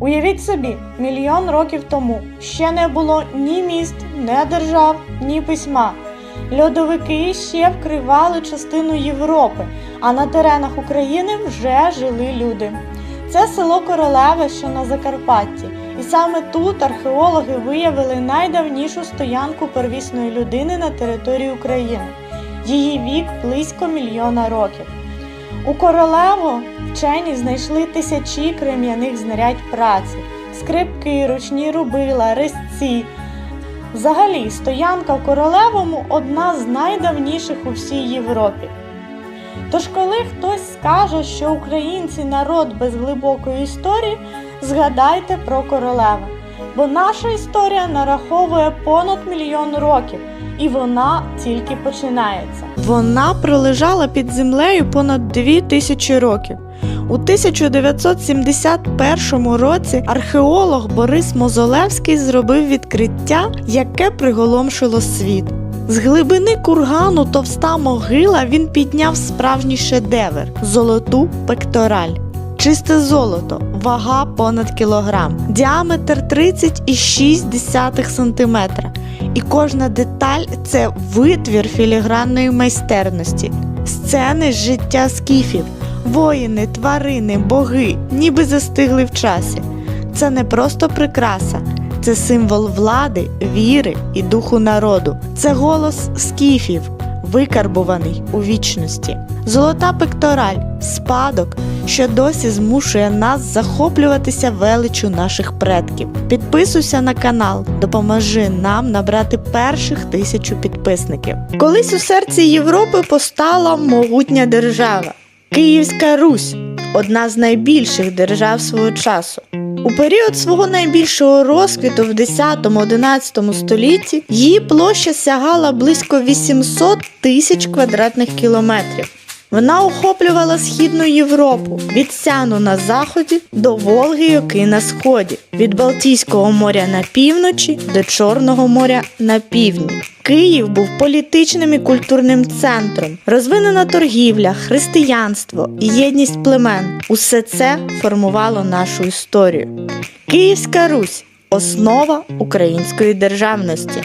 Уявіть собі, мільйон років тому ще не було ні міст, ні держав, ні письма. Льодовики ще вкривали частину Європи, а на теренах України вже жили люди. Це село Королеве, що на Закарпатті, і саме тут археологи виявили найдавнішу стоянку первісної людини на території України. Її вік близько мільйона років. У Королево вчені знайшли тисячі крем'яних знарядь праці, скрипки, ручні рубила, резці. Взагалі, стоянка в Королевому одна з найдавніших у всій Європі. Тож, коли хтось скаже, що українці народ без глибокої історії, згадайте про Королеве. Бо наша історія нараховує понад мільйон років, і вона тільки починається. Вона пролежала під землею понад дві тисячі років. У 1971 році археолог Борис Мозолевський зробив відкриття, яке приголомшило світ. З глибини кургану товста могила він підняв справжній шедевр золоту пектораль. Чисте золото, вага понад кілограм, діаметр 30,6 см. І кожна деталь це витвір філігранної майстерності, сцени життя скіфів, воїни, тварини, боги, ніби застигли в часі. Це не просто прикраса, це символ влади, віри і духу народу. Це голос скіфів, викарбуваний у вічності. Золота пектораль спадок, що досі змушує нас захоплюватися величу наших предків. Підписуйся на канал, допоможи нам набрати перших тисячу підписників. Колись у серці Європи постала могутня держава Київська Русь, одна з найбільших держав свого часу. У період свого найбільшого розквіту в 10-11 столітті її площа сягала близько 800 тисяч квадратних кілометрів. Вона охоплювала східну Європу від Сяну на заході до Волги й Оки на сході, від Балтійського моря на півночі до Чорного моря на півдні. Київ був політичним і культурним центром, розвинена торгівля, християнство, і єдність племен. Усе це формувало нашу історію. Київська Русь основа української державності.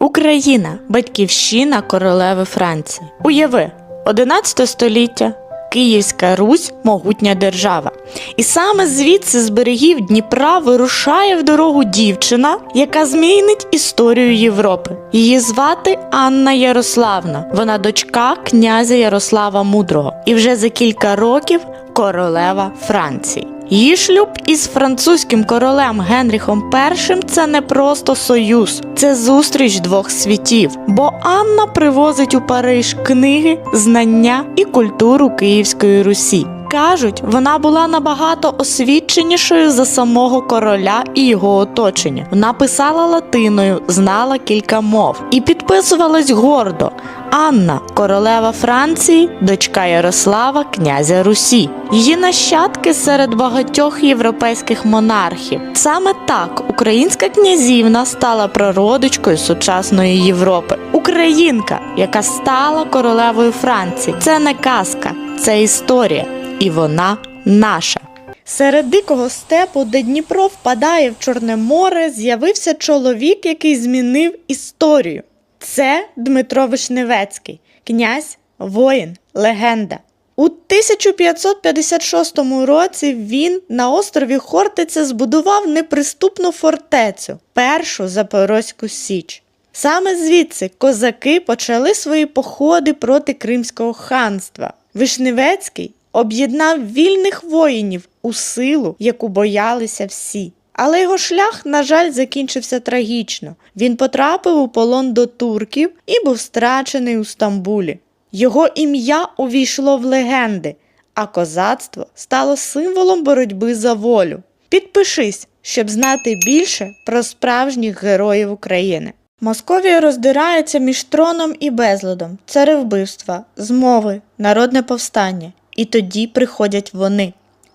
Україна батьківщина королеви Франції. Уяви, 11 століття. Київська Русь могутня держава. І саме звідси з берегів Дніпра вирушає в дорогу дівчина, яка змінить історію Європи. Її звати Анна Ярославна. Вона дочка князя Ярослава Мудрого. І вже за кілька років королева Франції. Її шлюб із французьким королем Генріхом І це не просто союз, це зустріч двох світів. Бо Анна привозить у Париж книги, знання і культуру Київської Русі. Кажуть, вона була набагато освіченішою за самого короля і його оточення. Вона писала латиною, знала кілька мов і підписувалась гордо. Анна, королева Франції, дочка Ярослава, князя Русі. Її нащадки серед багатьох європейських монархів. Саме так українська князівна стала прародичкою сучасної Європи. Українка, яка стала королевою Франції. Це не казка, це історія, і вона наша. Серед дикого степу, де Дніпро впадає в Чорне море, з'явився чоловік, який змінив історію. Це Дмитро Вишневецький, князь, воїн, легенда. У 1556 році він на острові Хортиця збудував неприступну фортецю, першу Запорозьку Січ. Саме звідси козаки почали свої походи проти Кримського ханства. Вишневецький об'єднав вільних воїнів у силу, яку боялися всі. Але його шлях, на жаль, закінчився трагічно. Він потрапив у полон до турків і був страчений у Стамбулі. Його ім'я увійшло в легенди, а козацтво стало символом боротьби за волю. Підпишись, щоб знати більше про справжніх героїв України. Московія роздирається між троном і безладом, царевбивства, змови, народне повстання. І тоді приходять вони,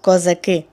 козаки.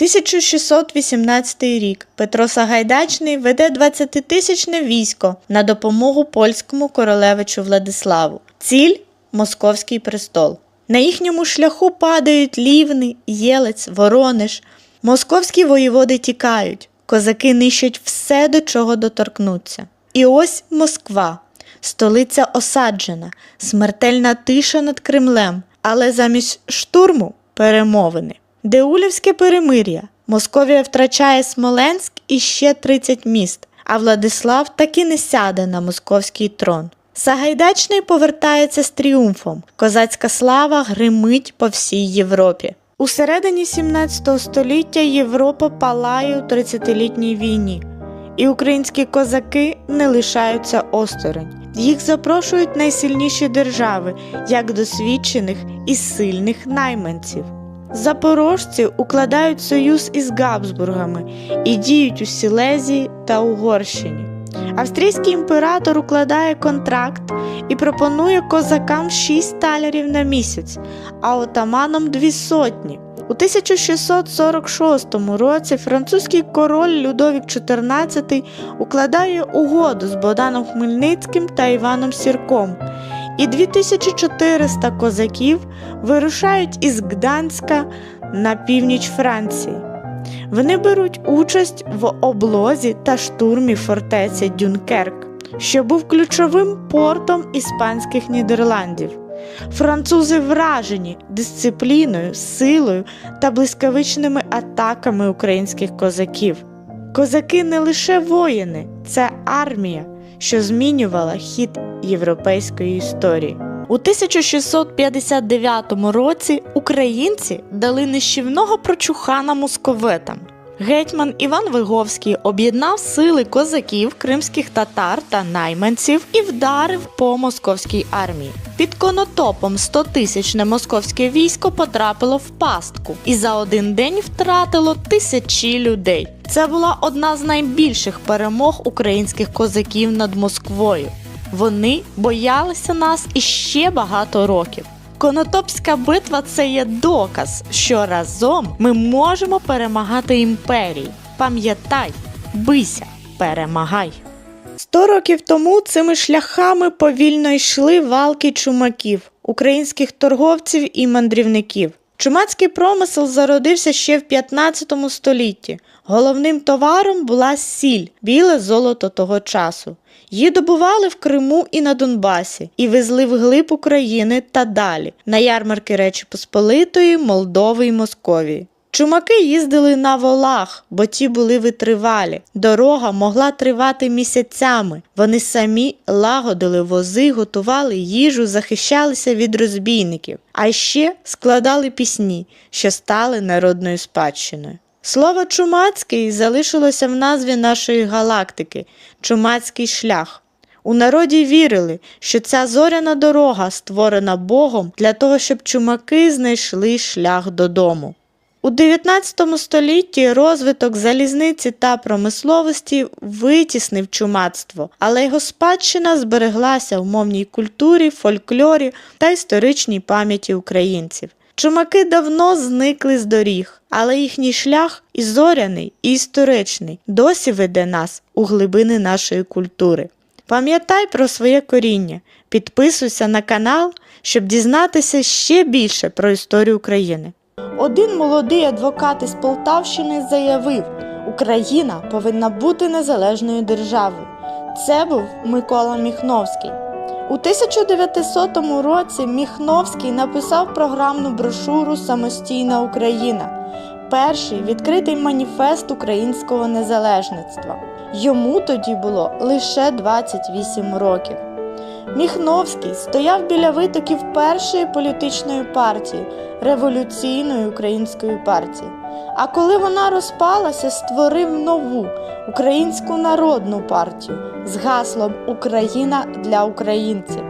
1618 рік Петро Сагайдачний веде 20-тисячне військо на допомогу польському королевичу Владиславу. Ціль Московський престол. На їхньому шляху падають Лівни, Єлець, Воронеж. Московські воєводи тікають, козаки нищать все, до чого доторкнуться. І ось Москва, столиця осаджена, смертельна тиша над Кремлем, але замість штурму перемовини. Деулівське перемир'я. Московія втрачає Смоленськ і ще 30 міст, а Владислав таки не сяде на московський трон. Сагайдачний повертається з тріумфом. Козацька слава гримить по всій Європі. У середині 17 століття Європа палає у 30-літній війні, і українські козаки не лишаються осторонь. Їх запрошують найсильніші держави, як досвідчених і сильних найманців. Запорожці укладають союз із Габсбургами і діють у Сілезії та Угорщині. Австрійський імператор укладає контракт і пропонує козакам 6 талерів на місяць, а отаманам дві сотні. У 1646 році французький король Людовік XIV укладає угоду з Богданом Хмельницьким та Іваном Сірком, і 2400 козаків вирушають із Гданська на північ Франції. Вони беруть участь в облозі та штурмі фортеці Дюнкерк, що був ключовим портом іспанських Нідерландів. Французи вражені дисципліною, силою та блискавичними атаками українських козаків. Козаки не лише воїни, це армія, що змінювала хід європейської історії. У 1659 році українці дали нищівного прочухана московитам. Гетьман Іван Виговський об'єднав сили козаків, кримських татар та найманців і вдарив по московській армії. Під конотопом 100-тисячне московське військо потрапило в пастку і за один день втратило тисячі людей. Це була одна з найбільших перемог українських козаків над Москвою. Вони боялися нас іще багато років. Конотопська битва це є доказ, що разом ми можемо перемагати імперії. Пам'ятай, бийся, перемагай. Сто років тому цими шляхами повільно йшли валки чумаків, українських торговців і мандрівників. Чумацький промисел зародився ще в 15 столітті. Головним товаром була сіль, біле золото того часу. Її добували в Криму і на Донбасі і везли вглиб України та далі на ярмарки Речі Посполитої, Молдови і Московії. Чумаки їздили на волах, бо ті були витривалі. Дорога могла тривати місяцями. Вони самі лагодили вози, готували їжу, захищалися від розбійників, а ще складали пісні, що стали народною спадщиною. Слово чумацький залишилося в назві нашої галактики чумацький шлях. У народі вірили, що ця зоряна дорога створена Богом для того, щоб чумаки знайшли шлях додому. У 19 столітті розвиток залізниці та промисловості витіснив чумацтво, але його спадщина збереглася в мовній культурі, фольклорі та історичній пам'яті українців. Чумаки давно зникли з доріг, але їхній шлях і зоряний, і історичний досі веде нас у глибини нашої культури. Пам'ятай про своє коріння, підписуйся на канал, щоб дізнатися ще більше про історію України. Один молодий адвокат із Полтавщини заявив, Україна повинна бути незалежною державою. Це був Микола Міхновський. У 1900 році Міхновський написав програмну брошуру Самостійна Україна, перший відкритий маніфест українського незалежництва. Йому тоді було лише 28 років. Міхновський стояв біля витоків першої політичної партії революційної української партії. А коли вона розпалася, створив нову українську народну партію з гаслом Україна для українців.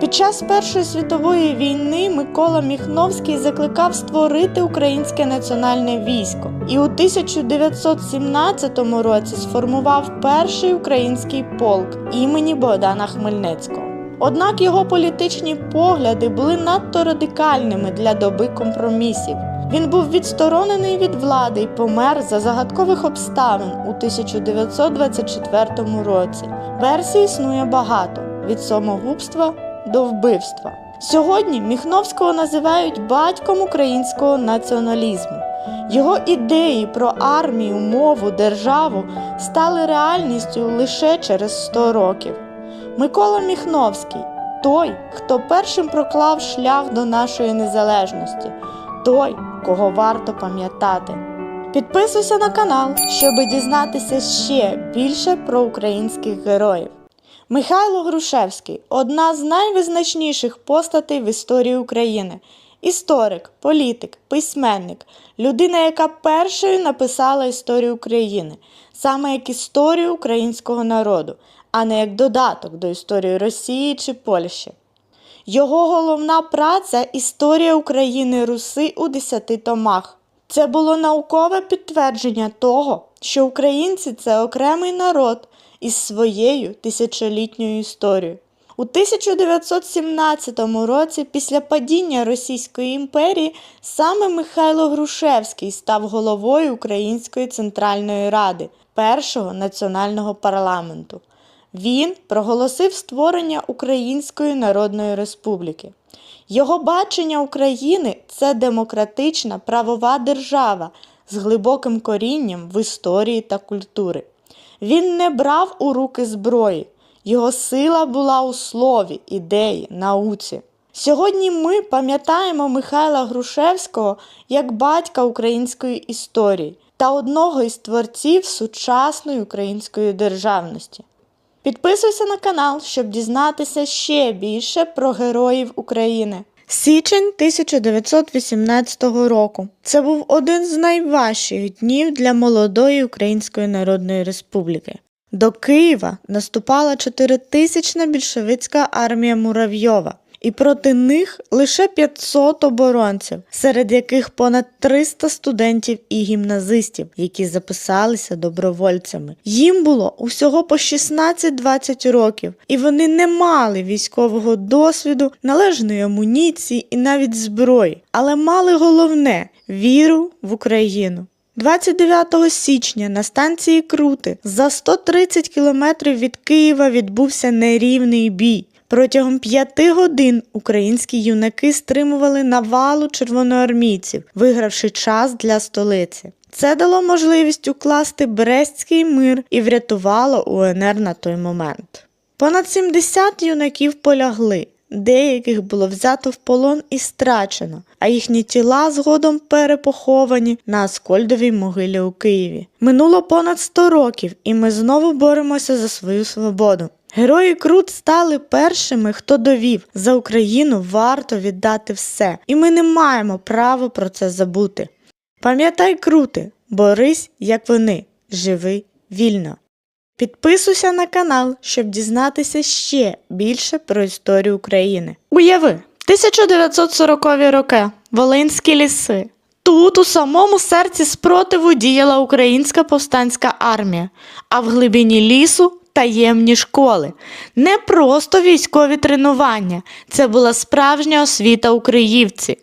Під час Першої світової війни Микола Міхновський закликав створити українське національне військо і у 1917 році сформував перший український полк імені Богдана Хмельницького. Однак його політичні погляди були надто радикальними для доби компромісів. Він був відсторонений від влади і помер за загадкових обставин у 1924 році. Версій існує багато від самогубства до вбивства. Сьогодні Міхновського називають батьком українського націоналізму. Його ідеї про армію, мову, державу стали реальністю лише через 100 років. Микола Міхновський той, хто першим проклав шлях до нашої незалежності, той, кого варто пам'ятати. Підписуйся на канал, щоб дізнатися ще більше про українських героїв. Михайло Грушевський одна з найвизначніших постатей в історії України. Історик, політик, письменник, людина, яка першою написала історію України, саме як історію українського народу, а не як додаток до історії Росії чи Польщі. Його головна праця Історія України Руси у десяти томах. Це було наукове підтвердження того, що українці це окремий народ із своєю тисячолітньою історією. У 1917 році, після падіння Російської імперії, саме Михайло Грушевський став головою Української Центральної Ради, першого національного парламенту. Він проголосив створення Української Народної Республіки. Його бачення України це демократична правова держава з глибоким корінням в історії та культури. Він не брав у руки зброї, його сила була у слові, ідеї, науці. Сьогодні ми пам'ятаємо Михайла Грушевського як батька української історії та одного із творців сучасної української державності. Підписуйся на канал, щоб дізнатися ще більше про героїв України. Січень 1918 року. Це був один з найважчих днів для молодої Української Народної Республіки. До Києва наступала чотиритисячна більшовицька армія Муравйова, і проти них лише 500 оборонців, серед яких понад 300 студентів і гімназистів, які записалися добровольцями. Їм було усього по 16-20 років, і вони не мали військового досвіду, належної амуніції і навіть зброї, але мали головне віру в Україну. 29 січня на станції Крути за 130 кілометрів від Києва відбувся нерівний бій. Протягом п'яти годин українські юнаки стримували навалу червоноармійців, вигравши час для столиці. Це дало можливість укласти Брестський мир і врятувало УНР на той момент. Понад 70 юнаків полягли, деяких було взято в полон і страчено, а їхні тіла згодом перепоховані на Аскольдовій могилі у Києві. Минуло понад 100 років, і ми знову боремося за свою свободу. Герої Крут стали першими, хто довів, за Україну варто віддати все, і ми не маємо права про це забути. Пам'ятай крути, борись, як вони, живи вільно. Підписуйся на канал, щоб дізнатися ще більше про історію України. Уяви, 1940 роки, Волинські ліси. Тут, у самому серці спротиву, діяла українська повстанська армія, а в глибині лісу таємні школи. Не просто військові тренування, це була справжня освіта українці.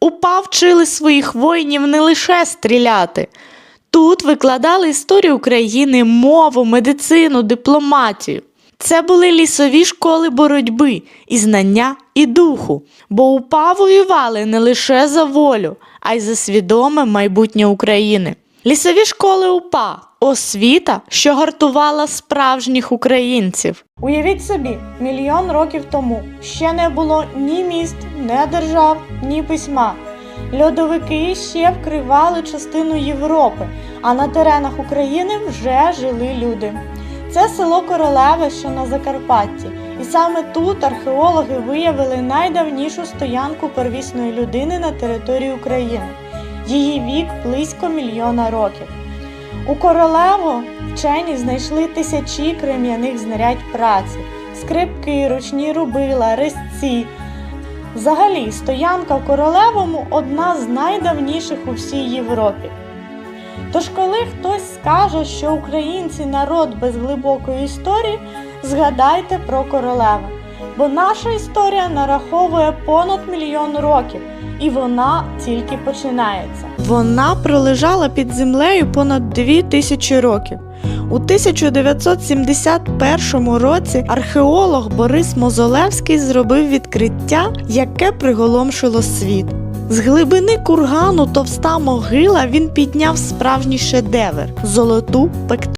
УПА вчили своїх воїнів не лише стріляти. Тут викладали історію України, мову, медицину, дипломатію. Це були лісові школи боротьби і знання, і духу, бо УПА воювали не лише за волю, а й за свідоме майбутнє України. Лісові школи УПА освіта, що гартувала справжніх українців. Уявіть собі, мільйон років тому ще не було ні міст, ні держав, ні письма. Льодовики ще вкривали частину Європи, а на теренах України вже жили люди. Це село Королеве, що на Закарпатті, і саме тут археологи виявили найдавнішу стоянку первісної людини на території України. Її вік близько мільйона років. У Королево вчені знайшли тисячі крем'яних знарядь праці, скрипки, ручні рубила, резці. Взагалі, стоянка в Королевому одна з найдавніших у всій Європі. Тож, коли хтось скаже, що українці народ без глибокої історії, згадайте про королеву. Бо наша історія нараховує понад мільйон років, і вона тільки починається. Вона пролежала під землею понад дві тисячі років. У 1971 році археолог Борис Мозолевський зробив відкриття, яке приголомшило світ. З глибини кургану товста могила він підняв справжній шедевр золоту пекту.